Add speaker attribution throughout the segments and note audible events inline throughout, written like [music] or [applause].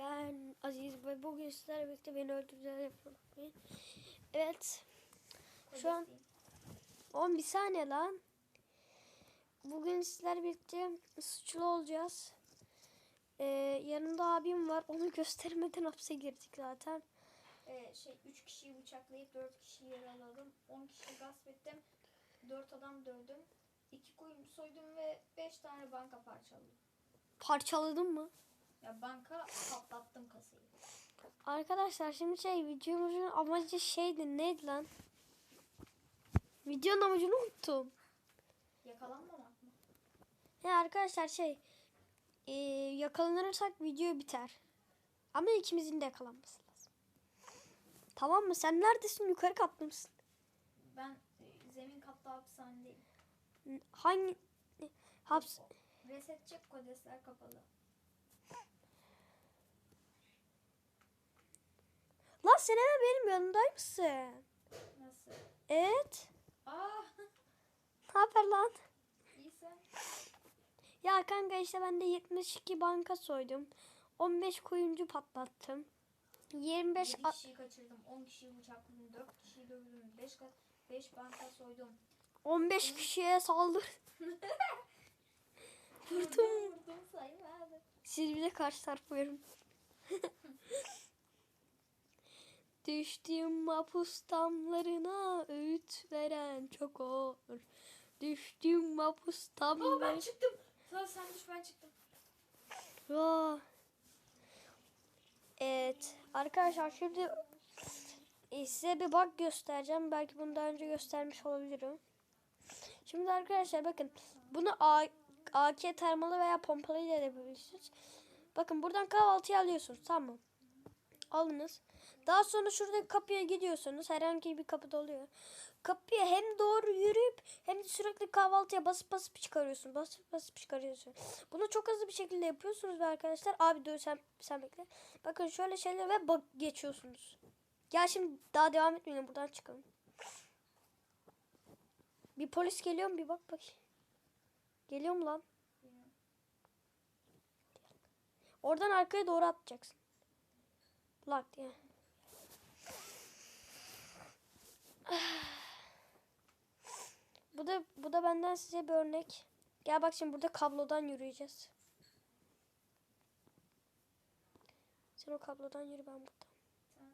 Speaker 1: ben Aziz ve bugün sizlerle birlikte beni öldürdüler yapıyorum. Evet. Şu an 11 saniye lan. Bugün sizlerle birlikte suçlu olacağız. Ee, yanımda abim var. Onu göstermeden hapse girdik zaten.
Speaker 2: Ee, şey 3 kişiyi bıçaklayıp 4 kişiyi yaraladım. 10 kişi gasp ettim. 4 adam dövdüm. 2 kuyumcu soydum ve 5 tane banka parçaladım.
Speaker 1: Parçaladın mı?
Speaker 2: Ya banka patlattım kasayı.
Speaker 1: Arkadaşlar şimdi şey videomuzun amacı şeydi neydi lan? Videonun amacını unuttum.
Speaker 2: Yakalanmamak mı?
Speaker 1: Ya arkadaşlar şey e, yakalanırsak video biter. Ama ikimizin de yakalanması lazım. Tamam mı? Sen neredesin? Yukarı katta mısın?
Speaker 2: Ben e, zemin katta hapishanedeyim.
Speaker 1: Hangi haps
Speaker 2: Reset çek kodesler kapalı.
Speaker 1: Lan sen hemen benim yanımdaymışsın.
Speaker 2: Nasıl?
Speaker 1: Evet.
Speaker 2: Aa
Speaker 1: Ne haber lan?
Speaker 2: iyi sen.
Speaker 1: Ya kanka işte ben de 72 banka soydum. 15 kuyumcu patlattım. 25
Speaker 2: 7
Speaker 1: a-
Speaker 2: kişiyi kaçırdım. 10 kişiyi bıçakladım. 4 kişiyi dövdüm. 5 5 banka soydum.
Speaker 1: 15 kişiye saldır. [laughs]
Speaker 2: Vurdum. Vurdum saymadım.
Speaker 1: Siz bir de karşı taraf buyurun. [laughs] Düştüm mapus damlarına öğüt veren çok olur. Düştüm mapus
Speaker 2: Aa ben
Speaker 1: damlarına.
Speaker 2: çıktım. Sen, sen düş ben çıktım.
Speaker 1: Aa. Evet arkadaşlar şimdi size bir bug göstereceğim. Belki bunu daha önce göstermiş olabilirim. Şimdi arkadaşlar bakın bunu A AK termalı veya pompalı ile de yapabilirsiniz. Bakın buradan kahvaltıyı alıyorsunuz tamam mı? Alınız. Daha sonra şuradaki kapıya gidiyorsunuz. Herhangi bir kapıda oluyor. Kapıya hem doğru yürüyüp hem de sürekli kahvaltıya basıp basıp çıkarıyorsun. Basıp basıp çıkarıyorsun. Bunu çok hızlı bir şekilde yapıyorsunuz ve arkadaşlar. Abi dur sen, sen bekle. Bakın şöyle şeyler ve bak geçiyorsunuz. Gel şimdi daha devam etmeyelim. Buradan çıkalım. Bir polis geliyor mu? Bir bak bak. Geliyor mu lan? Oradan arkaya doğru atlayacaksın. Lak diye. [sighs] Bu da bu da benden size bir örnek. Gel bak şimdi burada kablodan yürüyeceğiz. Sen o kablodan yürü ben buradan.
Speaker 2: Tamam.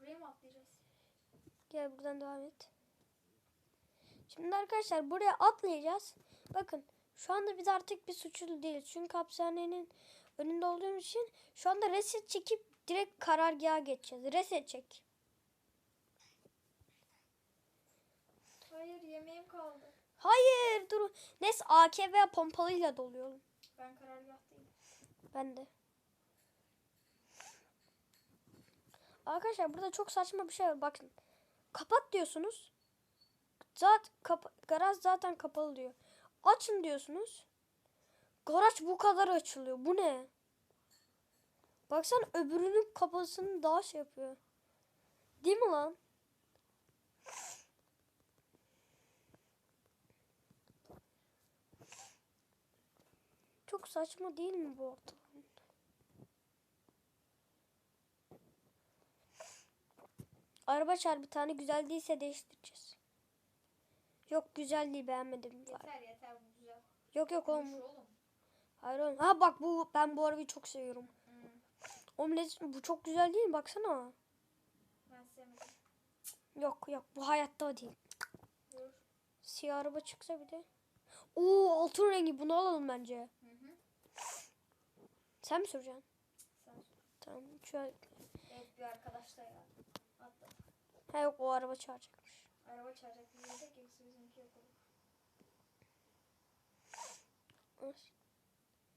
Speaker 2: Buraya mı atlayacağız?
Speaker 1: Gel buradan devam et. Şimdi arkadaşlar buraya atlayacağız. Bakın şu anda biz artık bir suçlu değiliz. Çünkü hapishanenin önünde olduğumuz için şu anda reset çekip direkt karargaha geçeceğiz. Reset çek.
Speaker 2: Hayır yemeğim kaldı.
Speaker 1: Hayır dur. Neyse AK veya pompalıyla doluyorum.
Speaker 2: Ben karargahtayım.
Speaker 1: Ben de. Arkadaşlar burada çok saçma bir şey var. Bakın. Kapat diyorsunuz. Zaten kapa- garaj zaten kapalı diyor. Açın diyorsunuz. Garaj bu kadar açılıyor. Bu ne? Baksana öbürünün kapısını daha şey yapıyor. Değil mi lan? Çok saçma değil mi bu ortam? Araba çağır bir tane güzel değilse değiştireceğiz. Yok güzel değil beğenmedim.
Speaker 2: Yeter yeter bu güzel.
Speaker 1: Yok yok oğlum. Hayır oğlum. Ha bak bu ben bu arabayı çok seviyorum. Omlet bu çok güzel değil mi? Baksana.
Speaker 2: ben sevmedim.
Speaker 1: Yok yok bu hayatta o değil.
Speaker 2: Dur.
Speaker 1: Siyah araba çıksa bir de. Oo altın rengi bunu alalım bence.
Speaker 2: Hı hı.
Speaker 1: Sen mi süreceksin?
Speaker 2: Sen sor.
Speaker 1: Tamam. Şöyle.
Speaker 2: Evet bir arkadaş da ya. Atla.
Speaker 1: Ha yok o araba çağıracakmış.
Speaker 2: Araba çağıracak kimse bizimki yok olur.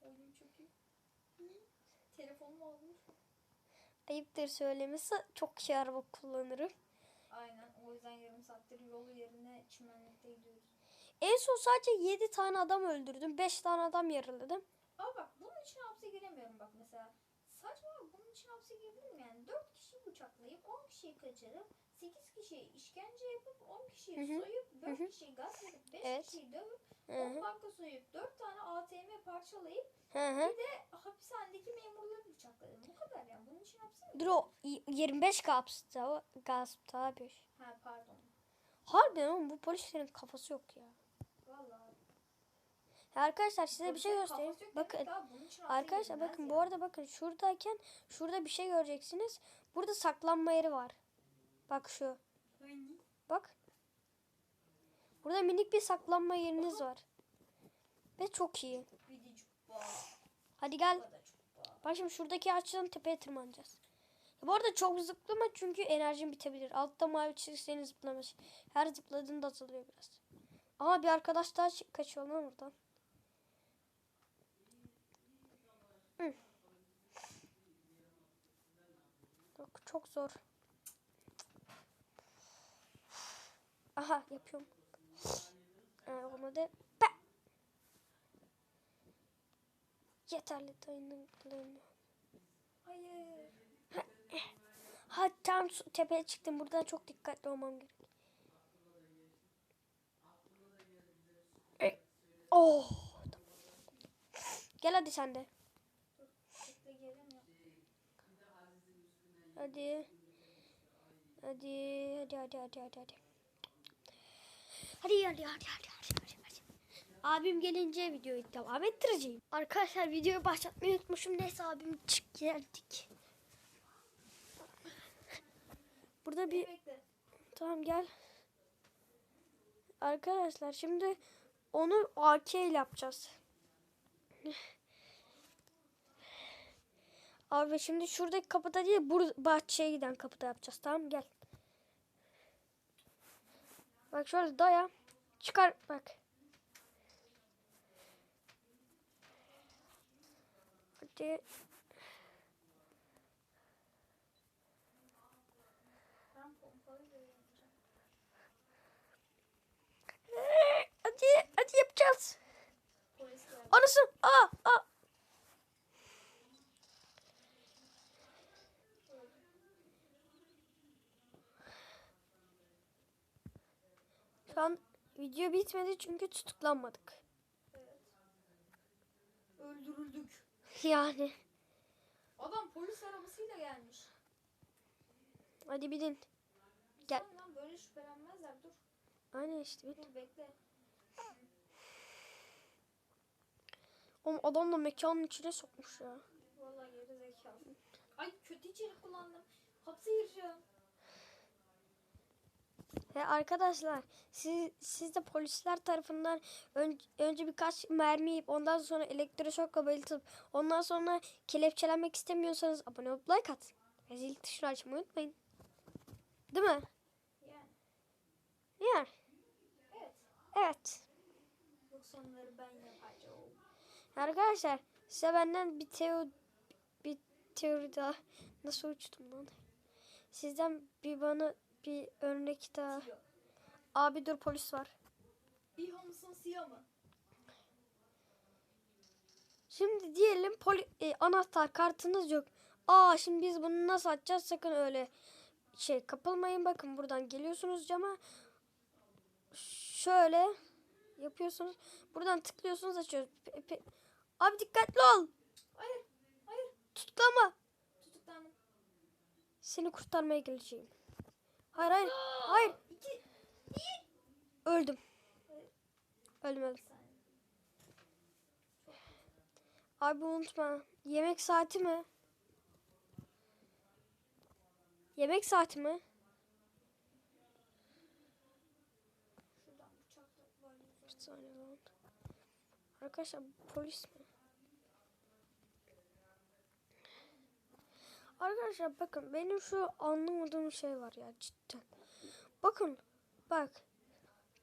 Speaker 2: Oyun çok iyi. Telefonumu almış.
Speaker 1: Ayıptır söylemesi çok şey araba kullanırım.
Speaker 2: Aynen o yüzden yarım saattir yolu yerine çimenlikte gidiyoruz.
Speaker 1: En son sadece 7 tane adam öldürdüm. 5 tane adam yaraladım.
Speaker 2: Ama bak bunun için hapse giremiyorum bak mesela. Saçma bunun için hapse girebilirim yani. 4 kişi bıçaklayıp 10 kişiyi kaçırıp 8 kişiye işkence yapıp 10 kişiyi soyup 4
Speaker 1: Hı hı.
Speaker 2: kişiyi gasp edip 5
Speaker 1: Evet.
Speaker 2: kişiyi dövüp
Speaker 1: Hı
Speaker 2: 10
Speaker 1: hı.
Speaker 2: banka soyup 4 tane ATM parçalayıp
Speaker 1: Hı hı.
Speaker 2: bir de hapishanedeki memurları bıçakladım. Bu kadar yani. Bunun için hapse mi?
Speaker 1: Dur o y- 25 gaspta, gaspta abi.
Speaker 2: Ha pardon.
Speaker 1: Harbiden oğlum bu polislerin kafası yok ya.
Speaker 2: Vallahi.
Speaker 1: Ya arkadaşlar size bir şey göstereyim. Bakın arkadaşlar bakın
Speaker 2: ya.
Speaker 1: bu arada bakın şuradayken şurada bir şey göreceksiniz. Burada saklanma yeri var. Bak şu. Bak. Burada minik bir saklanma yeriniz var. Ve çok iyi. Hadi gel. Bak şimdi şuradaki ağaçtan tepeye tırmanacağız. Bu arada çok zıplama çünkü enerjin bitebilir. Altta mavi çizgi senin zıplaması. Her zıpladığında azalıyor biraz. Ama bir arkadaş daha çı- kaçıyor lan oradan. Hı. Yok çok zor. Aha yapıyorum. Ee, onu da! Yeterli dayanıklılığını.
Speaker 2: Hayır.
Speaker 1: Ha tam su- tepeye çıktım. Buradan çok dikkatli olmam gerek. Oh. tamam. Gel hadi sen de. Hadi. Hadi hadi hadi hadi hadi hadi. Hadi hadi hadi hadi hadi hadi. hadi. Abim gelince videoyu devam ettireceğim. Arkadaşlar videoyu başlatmayı unutmuşum. Neyse abim çık geldik. Burada bir. Tamam gel. Arkadaşlar şimdi onu AK ile yapacağız. Abi şimdi şuradaki kapıda değil bur bahçeye giden kapıda yapacağız. Tamam gel. Bak şöyle daya. Çıkar bak. Hadi.
Speaker 2: Ben pompalı da yapacağım.
Speaker 1: Hadi hadi yapacağız. Anasın. Aa, aa. Şu an video bitmedi çünkü tutuklanmadık.
Speaker 2: Evet. Öldürüldük.
Speaker 1: Yani.
Speaker 2: Adam polis arabasıyla gelmiş.
Speaker 1: Hadi binin. Gel.
Speaker 2: Böyle şüphelenmezler. Dur.
Speaker 1: Aynen işte.
Speaker 2: Dur bekle.
Speaker 1: Oğlum adam da mekanın içine sokmuş ya.
Speaker 2: Vallahi geri zekalı. Ay kötü içerik kullandım. Hapse gireceğim.
Speaker 1: Ve arkadaşlar siz, siz de polisler tarafından ön- önce birkaç mermi yiyip ondan sonra elektroşokla bayıltıp ondan sonra kelepçelenmek istemiyorsanız abone olup like at. Ve zil tuşunu açmayı unutmayın. Değil mi?
Speaker 2: Yani.
Speaker 1: Yani.
Speaker 2: Evet.
Speaker 1: Evet.
Speaker 2: Onları ben yapacağım.
Speaker 1: Arkadaşlar size benden bir teo bir teori daha nasıl uçtum lan? Sizden bir bana bir örnek daha.
Speaker 2: Siyah.
Speaker 1: Abi dur polis var.
Speaker 2: İHA mısın siyah mı?
Speaker 1: Şimdi diyelim poli, e, anahtar kartınız yok. Aa şimdi biz bunu nasıl açacağız? Sakın öyle şey kapılmayın. Bakın buradan geliyorsunuz cama. Şöyle yapıyorsunuz. Buradan tıklıyorsunuz açıyoruz. Pe- pe- Abi dikkatli ol.
Speaker 2: Hayır. Hayır.
Speaker 1: Tutuklama.
Speaker 2: Tutuklandım.
Speaker 1: Seni kurtarmaya geleceğim. Hayır hayır. Hayır.
Speaker 2: İki.
Speaker 1: Öldüm. Öldüm öldüm. Abi unutma. Yemek saati mi? Yemek saati mi?
Speaker 2: Şuradan bıçakla böyle.
Speaker 1: Bir saniye lan. Arkadaşlar polis mi? Arkadaşlar bakın benim şu anlamadığım şey var ya cidden. Bakın bak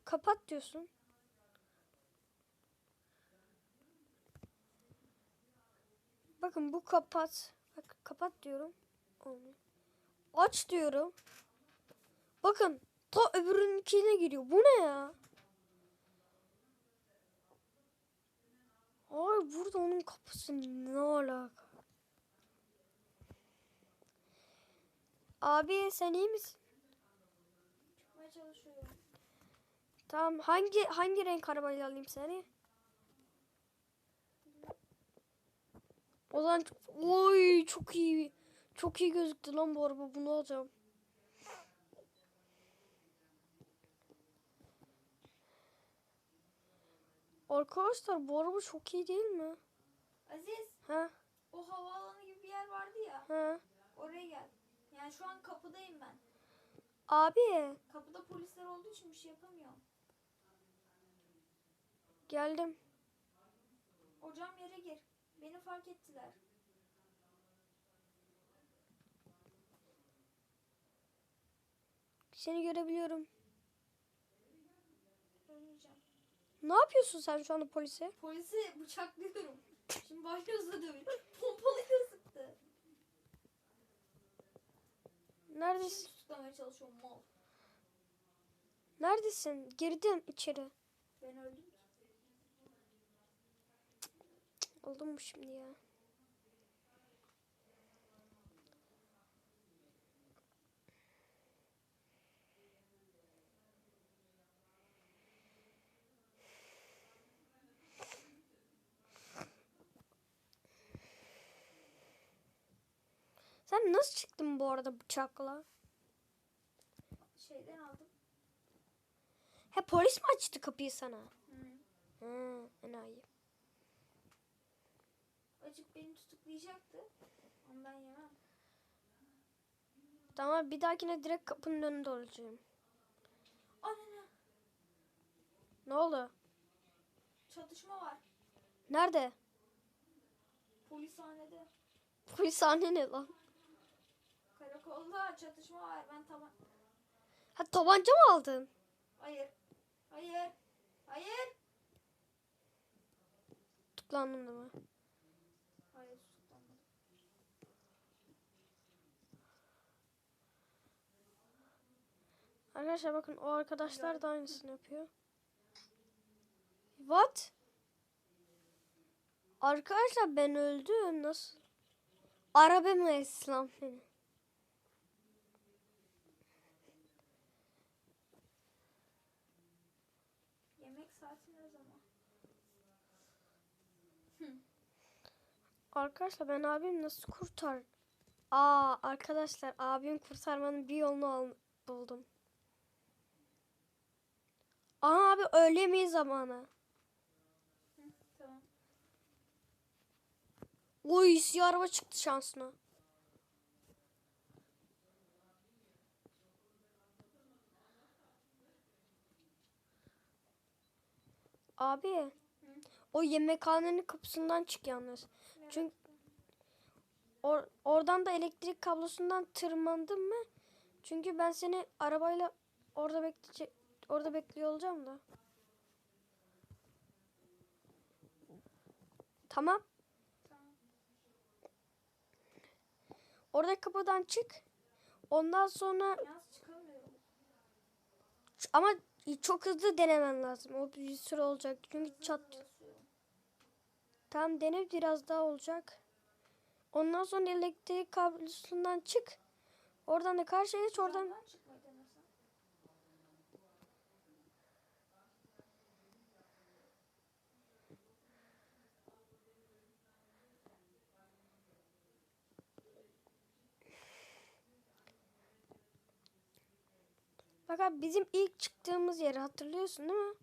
Speaker 1: kapat diyorsun. Bakın bu kapat. Bak kapat diyorum. Olmuyor. Aç diyorum. Bakın ta öbürünkine giriyor. Bu ne ya? Hayır burada onun kapısı ne alaka? Abi sen iyi misin? Çıkmaya çalışıyorum. Tamam hangi hangi renk arabayla alayım seni? O zaman oy çok iyi çok iyi gözüktü lan bu araba bunu alacağım. Arkadaşlar bu araba çok iyi değil mi?
Speaker 2: Aziz
Speaker 1: Ha?
Speaker 2: o havaalanı gibi bir yer vardı ya.
Speaker 1: Ha?
Speaker 2: Oraya gel. Yani şu an kapıdayım ben.
Speaker 1: Abi
Speaker 2: Kapıda polisler olduğu için bir şey yapamıyorum.
Speaker 1: geldim.
Speaker 2: Hocam yere gir. Beni fark ettiler.
Speaker 1: Seni görebiliyorum. Ne yapıyorsun sen şu anda polise?
Speaker 2: Polisi bıçaklıyorum. Şimdi başlıyorsa dövün. Pompalıyla sıktı.
Speaker 1: Neredesin?
Speaker 2: tutuklamaya çalışıyorum mal.
Speaker 1: Neredesin? Girdin içeri.
Speaker 2: Ben öldüm ki.
Speaker 1: Oldu mu şimdi ya? Sen nasıl çıktın bu arada bıçakla?
Speaker 2: Şeyden aldım.
Speaker 1: He polis mi açtı kapıyı sana?
Speaker 2: Hı.
Speaker 1: Hı, enayi.
Speaker 2: Acık beni tutuklayacaktı. Ben yemem.
Speaker 1: Tamam bir dahakine direkt kapının önünde olacağım.
Speaker 2: Anne
Speaker 1: Ne oldu?
Speaker 2: çatışma var.
Speaker 1: Nerede?
Speaker 2: Polishanede.
Speaker 1: Polishane ne lan?
Speaker 2: Karakolda çatışma var. Ben tamam.
Speaker 1: Ha tabanca mı aldın?
Speaker 2: Hayır. Hayır. Hayır.
Speaker 1: Tutuklandın değil mi?
Speaker 2: Hayır tutuklanmadım.
Speaker 1: Arkadaşlar bakın o arkadaşlar da aynısını yapıyor. What? Arkadaşlar ben öldüm. Nasıl? Araba mı İslam beni?
Speaker 2: Yemek saati ne zaman?
Speaker 1: Arkadaşlar ben abim nasıl kurtar? Aa arkadaşlar abim kurtarmanın bir yolunu buldum. Aa abi öğle yemeği zamanı.
Speaker 2: Hı, tamam.
Speaker 1: Oy siyah araba çıktı şansına. Abi o yemekhanenin kapısından çık yalnız. Çünkü-. Or- oradan da elektrik kablosundan tırmandın mı? Çünkü ben seni arabayla orada bekleyecek orada bekliyor olacağım da. Tamam.
Speaker 2: Tamam.
Speaker 1: Oradaki kapıdan çık. Ondan sonra ama çok hızlı denemen lazım. O bir süre olacak. Çünkü çat. Tam dene biraz daha olacak. Ondan sonra elektrik kablosundan çık. Oradan da karşıya geç oradan. Bak abi bizim ilk çıktığımız yeri hatırlıyorsun değil mi?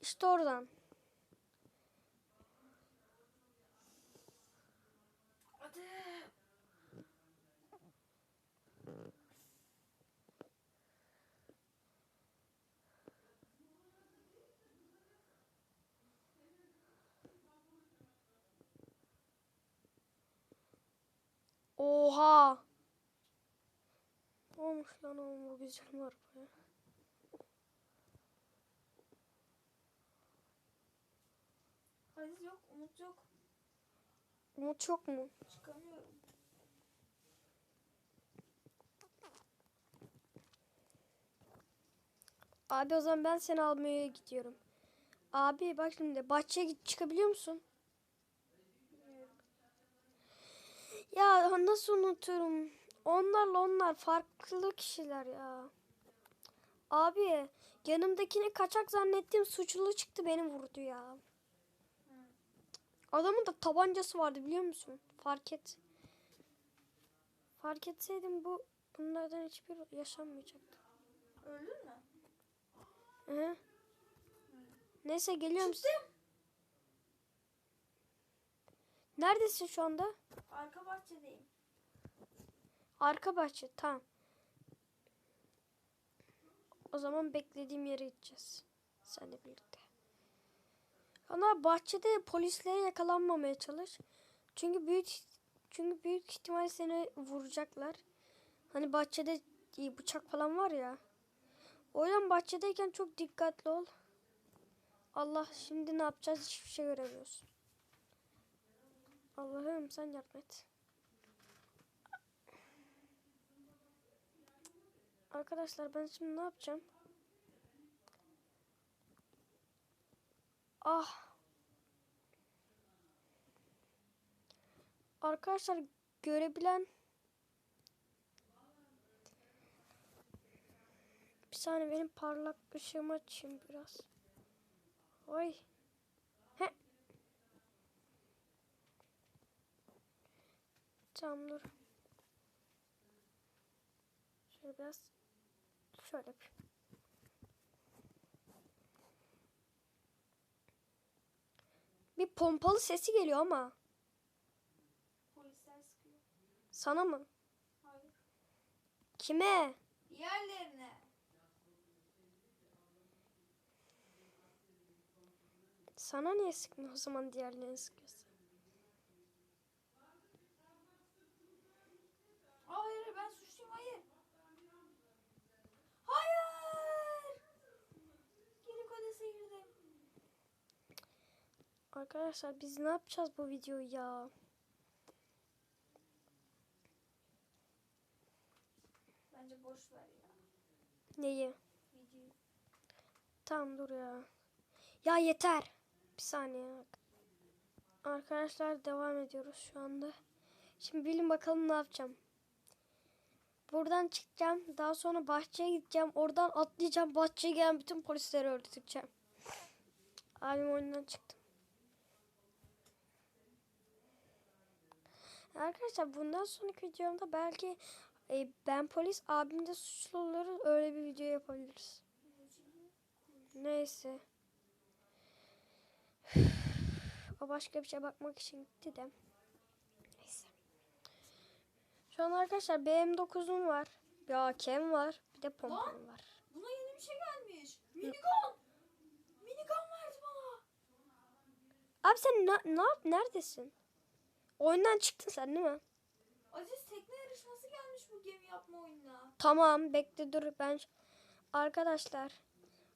Speaker 1: İşte oradan. Oha. Olmuş lan oğlum bu güzel mi arabaya?
Speaker 2: Aziz yok. Umut yok.
Speaker 1: Umut yok mu?
Speaker 2: Çıkamıyorum.
Speaker 1: Abi o zaman ben seni almaya gidiyorum. Abi bak şimdi bahçeye git çıkabiliyor musun? Ya nasıl unuturum? Onlarla onlar farklı kişiler ya. Abi yanımdakini kaçak zannettiğim suçlu çıktı beni vurdu ya. Adamın da tabancası vardı biliyor musun? Fark et. Fark etseydim bu bunlardan hiçbir yaşanmayacaktı.
Speaker 2: Öldün mü?
Speaker 1: Hı. Neyse geliyorum.
Speaker 2: Çıktım.
Speaker 1: Neredesin şu anda?
Speaker 2: Arka bahçedeyim.
Speaker 1: Arka bahçe. Tamam. O zaman beklediğim yere gideceğiz. Seninle birlikte. Ana bahçede polislere yakalanmamaya çalış. Çünkü büyük çünkü büyük ihtimal seni vuracaklar. Hani bahçede bıçak falan var ya. O yüzden bahçedeyken çok dikkatli ol. Allah şimdi ne yapacağız hiçbir şey göremiyoruz. Allah'ım sen yardım et. Arkadaşlar ben şimdi ne yapacağım? Ah. Arkadaşlar görebilen Bir saniye benim parlak ışığımı açayım biraz. Oy. Tamam dur. Şöyle biraz şöyle yapayım. Bir pompalı sesi geliyor ama
Speaker 2: Polisler sıkıyor.
Speaker 1: sana mı?
Speaker 2: Hayır.
Speaker 1: Kime?
Speaker 2: Diğerlerine.
Speaker 1: Sana niye sıkmıyor o zaman diğerlerini sıkıyorsun?
Speaker 2: Hayır ben suçluyum hayır. Hayır. Geri kodese girdim.
Speaker 1: Arkadaşlar biz ne yapacağız bu videoyu ya?
Speaker 2: Bence boş ver ya.
Speaker 1: Neyi?
Speaker 2: Videoyu.
Speaker 1: Tamam dur ya. Ya yeter. Bir saniye. Arkadaşlar devam ediyoruz şu anda. Şimdi bilin bakalım ne yapacağım. Buradan çıkacağım. Daha sonra bahçeye gideceğim. Oradan atlayacağım. Bahçeye gelen bütün polisleri öldüreceğim. Abim oyundan çıktım. Arkadaşlar bundan sonraki videomda belki e, ben polis abim de suçlu oluruz. Öyle bir video yapabiliriz. Neyse. [sighs] O başka bir şey bakmak için gitti de. Neyse. Şu an arkadaşlar BM9'um var. Bir AK'm var. Bir de pompam var.
Speaker 2: Buna yeni bir şey gelmiş. Minigun. Minigun verdi bana.
Speaker 1: Abi sen ne yap? Neredesin? Oyundan çıktın sen değil mi?
Speaker 2: Aziz tekne yarışması gelmiş bu gemi yapma oyununa.
Speaker 1: Tamam bekle dur ben arkadaşlar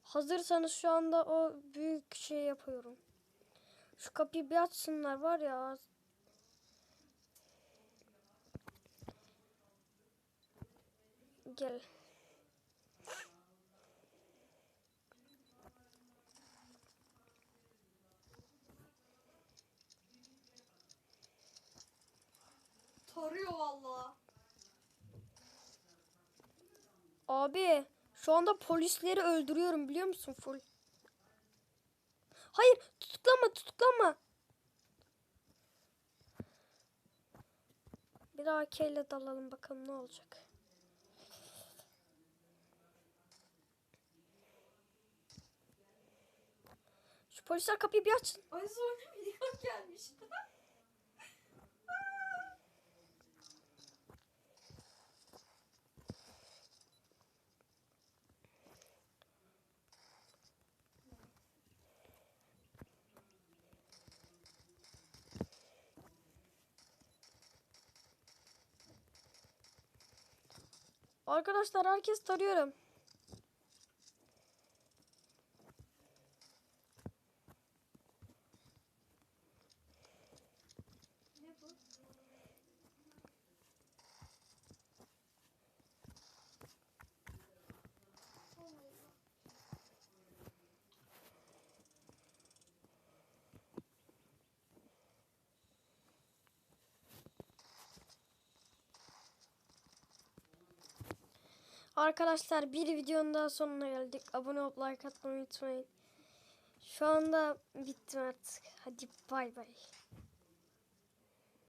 Speaker 1: hazırsanız şu anda o büyük şey yapıyorum. Şu kapıyı bir açsınlar var ya. Gel.
Speaker 2: Tarıyor valla.
Speaker 1: Abi şu anda polisleri öldürüyorum biliyor musun full? Hayır tutuklama tutuklama. Bir daha ile dalalım bakalım ne olacak. Şu polisler kapıyı bir açsın.
Speaker 2: Aziz oyuna minigun gelmiş. [laughs]
Speaker 1: Arkadaşlar herkes tarıyorum. Arkadaşlar bir videonun daha sonuna geldik. Abone olup like atmayı unutmayın. Şu anda bittim artık. Hadi bay bay.